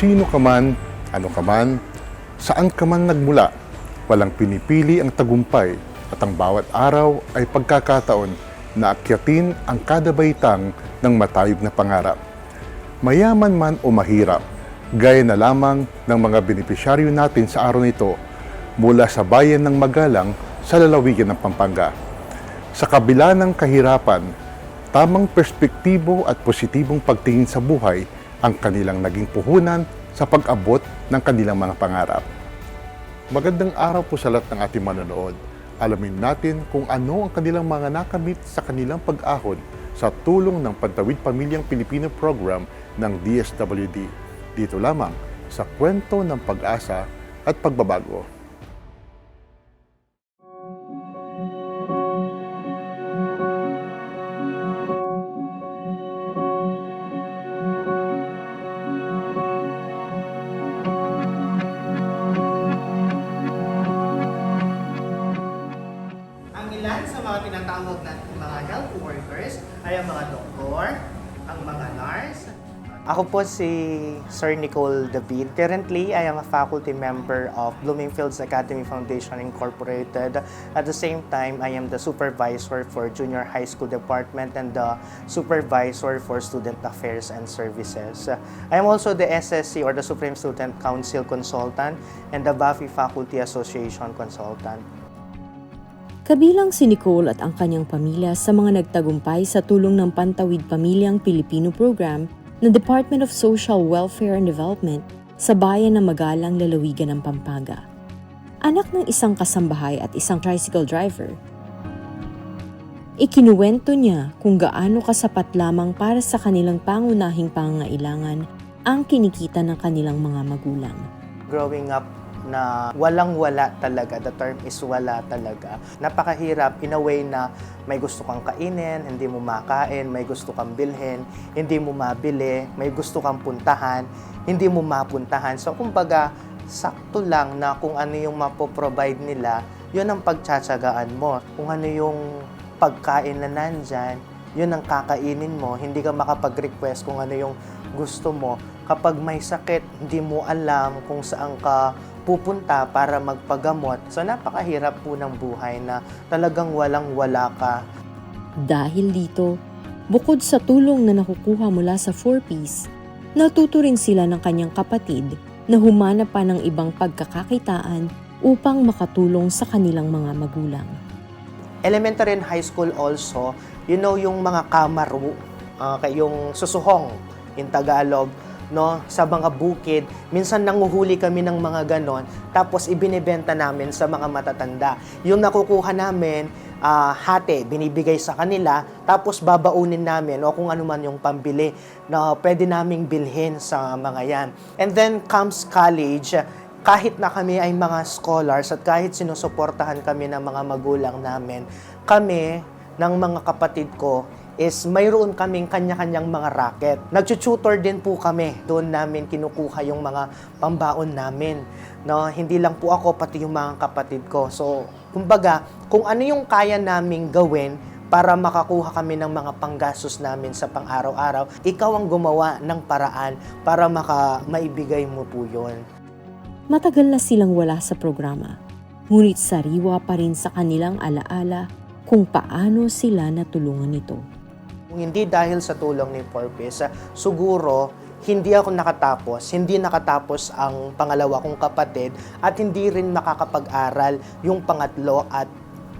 Sino ka man, ano ka man, saan ka man nagmula, walang pinipili ang tagumpay at ang bawat araw ay pagkakataon na akyatin ang kada baitang ng matayog na pangarap. Mayaman man o mahirap, gaya na lamang ng mga benepisyaryo natin sa araw nito mula sa bayan ng Magalang sa lalawigan ng Pampanga. Sa kabila ng kahirapan, tamang perspektibo at positibong pagtingin sa buhay ang kanilang naging puhunan sa pag-abot ng kanilang mga pangarap. Magandang araw po sa lahat ng ating manonood. Alamin natin kung ano ang kanilang mga nakamit sa kanilang pag-ahon sa tulong ng Pantawid Pamilyang Pilipino Program ng DSWD. Dito lamang sa kwento ng pag-asa at pagbabago. Ako po si Sir Nicole David. Currently, I am a faculty member of Bloomingfields Academy Foundation Incorporated. At the same time, I am the supervisor for Junior High School Department and the supervisor for Student Affairs and Services. I am also the SSC or the Supreme Student Council Consultant and the Buffy Faculty Association Consultant. Kabilang si Nicole at ang kanyang pamilya sa mga nagtagumpay sa tulong ng Pantawid Pamilyang Pilipino Program ng Department of Social Welfare and Development sa bayan ng Magalang Lalawigan ng Pampanga. Anak ng isang kasambahay at isang tricycle driver, ikinuwento niya kung gaano kasapat lamang para sa kanilang pangunahing pangangailangan ang kinikita ng kanilang mga magulang. growing up na walang-wala talaga. The term is wala talaga. Napakahirap in a way na may gusto kang kainin, hindi mo makain, may gusto kang bilhin, hindi mo mabili, may gusto kang puntahan, hindi mo mapuntahan. So, kumbaga, sakto lang na kung ano yung mapoprovide nila, yun ang pagtsatsagaan mo. Kung ano yung pagkain na nandyan, yun ang kakainin mo. Hindi ka makapag-request kung ano yung gusto mo. Kapag may sakit, hindi mo alam kung saan ka pupunta para magpagamot. So napakahirap po ng buhay na talagang walang-wala ka. Dahil dito, bukod sa tulong na nakukuha mula sa 4Ps, natuto rin sila ng kanyang kapatid na humanap pa ng ibang pagkakakitaan upang makatulong sa kanilang mga magulang. Elementary and high school also, you know yung mga kamaru, uh, yung susuhong in Tagalog, no, sa mga bukid. Minsan nanguhuli kami ng mga ganon, tapos ibinebenta namin sa mga matatanda. Yung nakukuha namin, ah, hati, binibigay sa kanila, tapos babaunin namin o kung ano man yung pambili na pwede naming bilhin sa mga yan. And then comes college, kahit na kami ay mga scholars at kahit sinusuportahan kami ng mga magulang namin, kami ng mga kapatid ko is mayroon kaming kanya-kanyang mga racket. Nagtututor din po kami. Doon namin kinukuha yung mga pambaon namin. No, hindi lang po ako, pati yung mga kapatid ko. So, kumbaga, kung ano yung kaya naming gawin para makakuha kami ng mga panggastos namin sa pang-araw-araw, ikaw ang gumawa ng paraan para maka maibigay mo po yun. Matagal na silang wala sa programa, ngunit sariwa pa rin sa kanilang alaala kung paano sila natulungan nito. Kung hindi dahil sa tulong ni Porpis, siguro hindi ako nakatapos, hindi nakatapos ang pangalawa kong kapatid at hindi rin makakapag-aral yung pangatlo at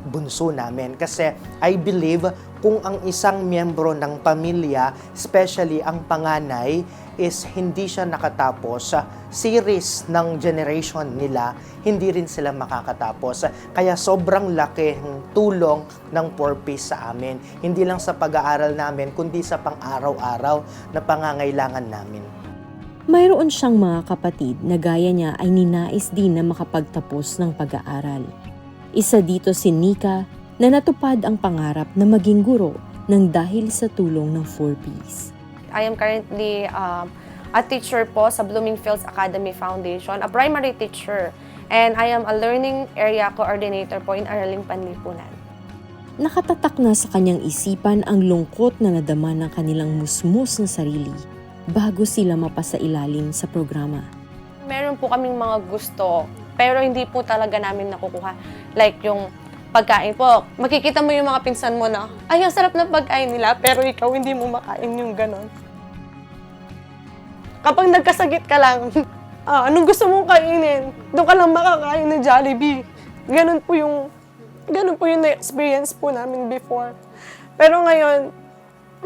bunso namin. Kasi I believe kung ang isang miyembro ng pamilya, especially ang panganay, is hindi siya nakatapos sa series ng generation nila, hindi rin sila makakatapos. Kaya sobrang laki ng tulong ng purpose sa amin. Hindi lang sa pag-aaral namin, kundi sa pang-araw-araw na pangangailangan namin. Mayroon siyang mga kapatid na gaya niya ay ninais din na makapagtapos ng pag-aaral. Isa dito si Nika na natupad ang pangarap na maging guro ng dahil sa tulong ng 4Ps. I am currently um, a teacher po sa Bloomingfields Academy Foundation, a primary teacher. And I am a learning area coordinator po in Araling Panlipunan. Nakatatak na sa kanyang isipan ang lungkot na nadama ng kanilang musmus na sarili bago sila mapasailalim sa programa. Meron po kaming mga gusto, pero hindi po talaga namin nakukuha. Like yung pagkain po, makikita mo yung mga pinsan mo na, ay, ang sarap ng pagkain nila, pero ikaw hindi mo makain yung ganon. Kapag nagkasagit ka lang, ah, anong gusto mong kainin? Doon ka lang makakain ng Jollibee. Ganon po yung, ganon po yung na-experience po namin before. Pero ngayon,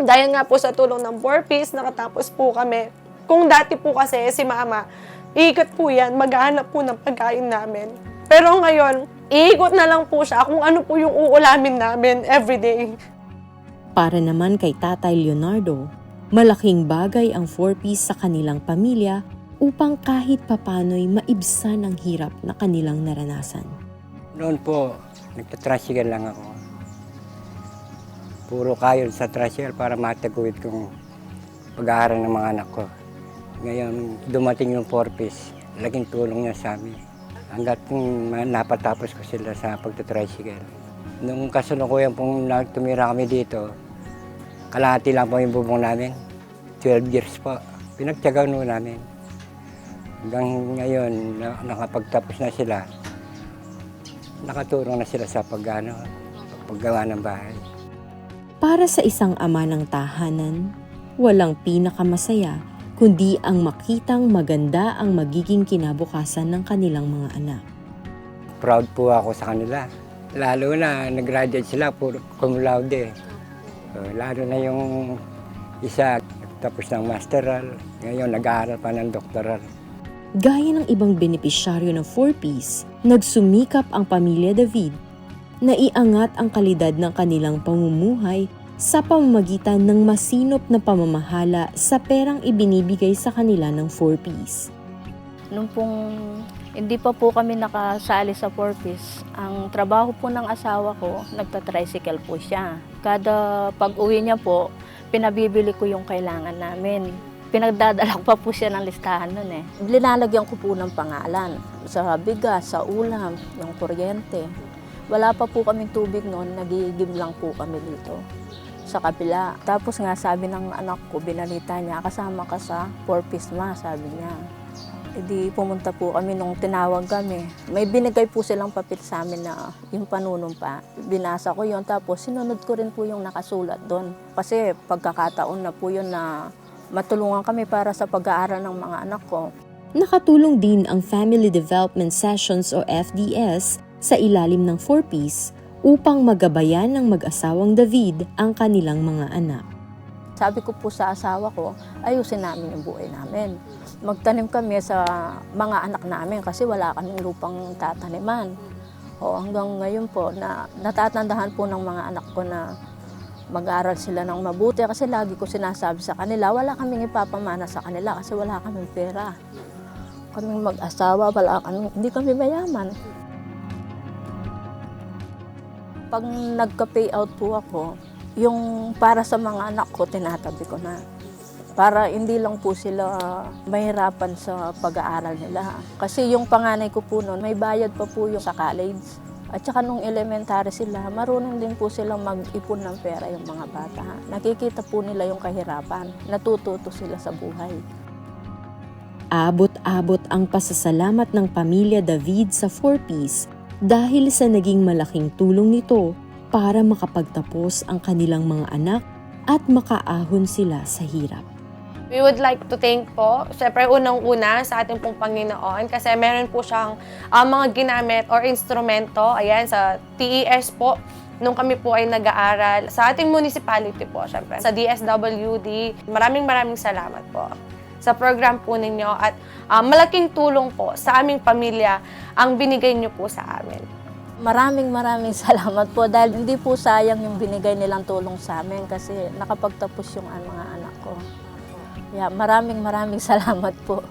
dahil nga po sa tulong ng 4Ps, nakatapos po kami. Kung dati po kasi si mama, iikot po yan, maghahanap po ng pagkain namin. Pero ngayon, iikot na lang po siya kung ano po yung uulamin namin everyday. Para naman kay Tatay Leonardo, malaking bagay ang 4Ps sa kanilang pamilya upang kahit papano'y maibsan ang hirap na kanilang naranasan. Noon po, nagtatricycle lang ako. Puro kayon sa tricycle para matagawid kong pag-aaral ng mga anak ko. Ngayon, dumating yung 4-piece. Laking tulong niya sa amin. Hanggat napatapos ko sila sa pagtatricycle. Nung kasalukuyan pong tumira kami dito, kalahati lang po yung bubong namin. 12 years po. Pinagtyagaan nun namin. Hanggang ngayon, na, nakapagtapos na sila, nakatulong na sila sa pag-ano, paggawa ng bahay. Para sa isang ama ng tahanan, walang pinakamasaya kundi ang makitang maganda ang magiging kinabukasan ng kanilang mga anak. Proud po ako sa kanila. Lalo na nag-graduate sila, puro cum laude. Uh, lalo na yung isa, tapos ng masteral, ngayon nag-aaral pa ng doktoral. Gaya ng ibang benepisyaryo ng 4Ps, nagsumikap ang pamilya David na iangat ang kalidad ng kanilang pamumuhay sa pamamagitan ng masinop na pamamahala sa perang ibinibigay sa kanila ng 4Ps. Nung pong hindi pa po kami nakasali sa Porpis, ang trabaho po ng asawa ko, nagta-tricycle po siya. Kada pag-uwi niya po, pinabibili ko yung kailangan namin. Pinagdadala ko pa po siya ng listahan nun eh. Linalagyan ko po ng pangalan sa bigas, sa ulam, yung kuryente. Wala pa po kaming tubig noon, nagigib lang po kami dito sa kabila. Tapos nga sabi ng anak ko, binalita niya, kasama ka sa Porpis ma, sabi niya. Hindi pumunta po kami nung tinawag kami. May binigay po silang papel sa amin na yung panunumpa. Binasa ko yon tapos sinunod ko rin po yung nakasulat doon. Kasi pagkakataon na po yun na matulungan kami para sa pag-aaral ng mga anak ko. Nakatulong din ang Family Development Sessions o FDS sa ilalim ng 4Ps upang magabayan ng mag-asawang David ang kanilang mga anak. Sabi ko po sa asawa ko, ayusin namin yung buhay namin. Magtanim kami sa mga anak namin kasi wala kaming lupang tataniman. O hanggang ngayon po, na, natatandahan po ng mga anak ko na mag-aral sila ng mabuti kasi lagi ko sinasabi sa kanila, wala kaming ipapamana sa kanila kasi wala kaming pera. Kaming mag-asawa, wala kaming, hindi kami mayaman. Pag nagka-payout po ako, yung para sa mga anak ko, tinatabi ko na. Para hindi lang po sila mahirapan sa pag-aaral nila. Kasi yung panganay ko po noon, may bayad pa po yung sa college. At saka nung elementary sila, marunong din po silang mag-ipon ng pera yung mga bata. Nakikita po nila yung kahirapan. Natututo sila sa buhay. Abot-abot ang pasasalamat ng pamilya David sa 4Ps dahil sa naging malaking tulong nito para makapagtapos ang kanilang mga anak at makaahon sila sa hirap. We would like to thank po, syempre unang-una sa ating pong Panginoon kasi meron po siyang ah, mga ginamit or instrumento, ayan, sa TES po, nung kami po ay nag-aaral sa ating municipality po, syempre. Sa DSWD, maraming maraming salamat po sa program po ninyo at ah, malaking tulong po sa aming pamilya ang binigay niyo po sa amin. Maraming maraming salamat po dahil hindi po sayang yung binigay nilang tulong sa amin kasi nakapagtapos yung an- mga anak ko. Yeah, maraming maraming salamat po.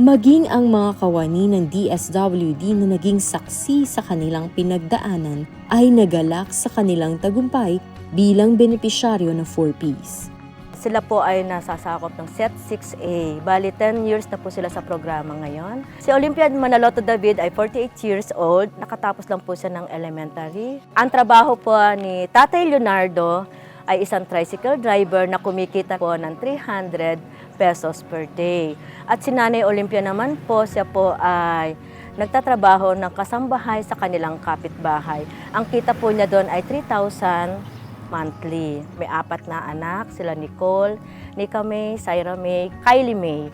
Maging ang mga kawani ng DSWD na naging saksi sa kanilang pinagdaanan ay nagalak sa kanilang tagumpay bilang benepisyaryo ng 4Ps. Sila po ay nasasakop ng Set 6A. Bali, 10 years na po sila sa programa ngayon. Si Olympiad Manaloto David ay 48 years old. Nakatapos lang po siya ng elementary. Ang trabaho po ni Tatay Leonardo ay isang tricycle driver na kumikita po ng 300 pesos per day. At si Nanay Olympia naman po, siya po ay nagtatrabaho ng kasambahay sa kanilang kapitbahay. Ang kita po niya doon ay 3,000 monthly. May apat na anak, sila Nicole, Nika May, Syra May, Kylie May.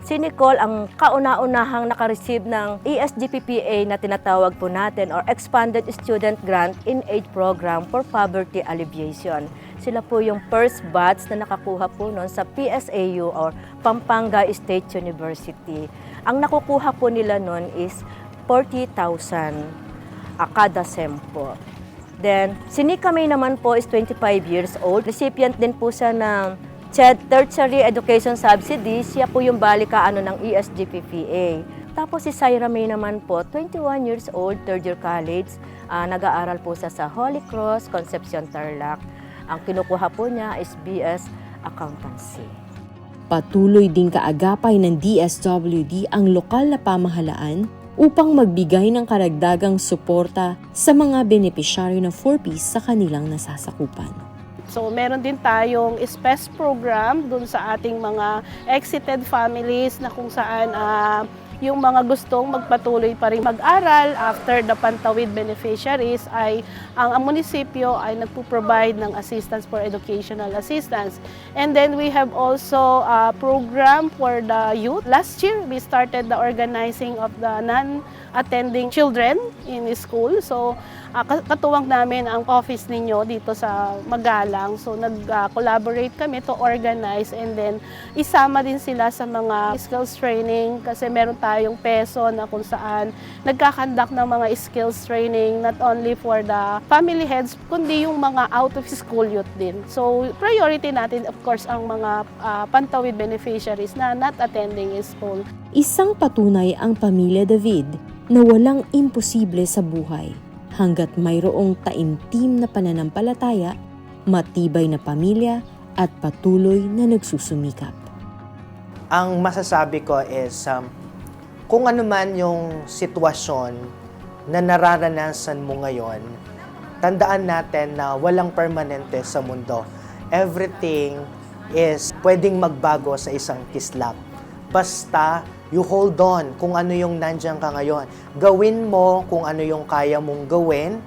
Si Nicole ang kauna-unahang nakareceive ng ESGPPA na tinatawag po natin or Expanded Student Grant in Aid Program for Poverty Alleviation. Sila po yung first batch na nakakuha po noon sa PSAU or Pampanga State University. Ang nakukuha po nila noon is 40,000 a kada sem po. Then, si Nika May naman po is 25 years old. Recipient din po siya ng CHED Tertiary Education Subsidy. Siya po yung balikaano ng ESGPPA. Tapos si Syra May naman po, 21 years old, third year college. Ah, nag-aaral po siya sa Holy Cross, Concepcion Tarlac. Ang kinukuha po niya is BS Accountancy. Patuloy din kaagapay ng DSWD ang lokal na pamahalaan upang magbigay ng karagdagang suporta sa mga benepisyaryo ng 4Ps sa kanilang nasasakupan. So meron din tayong SPES program dun sa ating mga exited families na kung saan ah, yung mga gustong magpatuloy pa rin mag-aral after the Pantawid beneficiaries ay ang, ang munisipyo ay nagpo-provide ng assistance for educational assistance. And then we have also a program for the youth. Last year, we started the organizing of the non-attending children in school. So Ah, ka- katuwang namin ang office ninyo dito sa Magalang. So nag-collaborate kami to organize and then isama din sila sa mga skills training kasi meron tayong peso na kung saan nagkakandak ng mga skills training not only for the family heads kundi yung mga out of school youth din. So priority natin of course ang mga ah, pantawid beneficiaries na not attending school. Isang patunay ang pamilya David na walang imposible sa buhay hanggat mayroong taimtim na pananampalataya, matibay na pamilya at patuloy na nagsusumikap. Ang masasabi ko is, um, kung ano man yung sitwasyon na nararanasan mo ngayon, tandaan natin na walang permanente sa mundo. Everything is pwedeng magbago sa isang kislap. Basta you hold on kung ano yung nandyan ka ngayon. Gawin mo kung ano yung kaya mong gawin.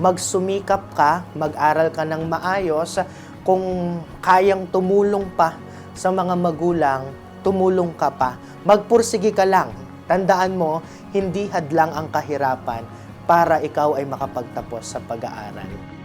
Magsumikap ka, mag-aral ka ng maayos. Kung kayang tumulong pa sa mga magulang, tumulong ka pa. Magpursige ka lang. Tandaan mo, hindi hadlang ang kahirapan para ikaw ay makapagtapos sa pag-aaral.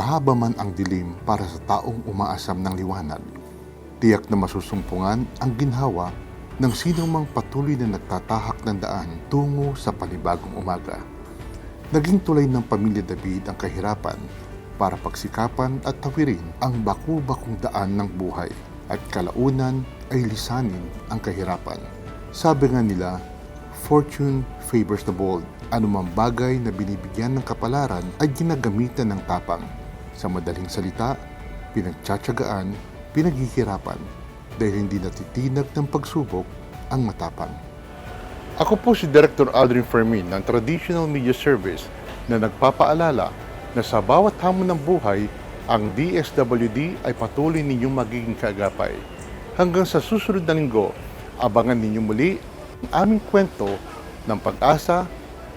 Mahaba man ang dilim para sa taong umaasam ng liwanag, tiyak na masusumpungan ang ginhawa ng sinumang patuloy na nagtatahak ng daan tungo sa panibagong umaga. Naging tulay ng pamilya David ang kahirapan para pagsikapan at tawirin ang baku-bakong daan ng buhay at kalaunan ay lisanin ang kahirapan. Sabi nga nila, Fortune favors the bold. Anumang bagay na binibigyan ng kapalaran ay ginagamitan ng tapang. Sa madaling salita, pinagtsatsagaan, pinaghihirapan dahil hindi natitinag ng pagsubok ang matapang. Ako po si Director Aldrin Fermin ng Traditional Media Service na nagpapaalala na sa bawat hamon ng buhay, ang DSWD ay patuloy ninyong magiging kaagapay. Hanggang sa susunod na linggo, abangan ninyo muli ang aming kwento ng pag-asa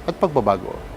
at pagbabago.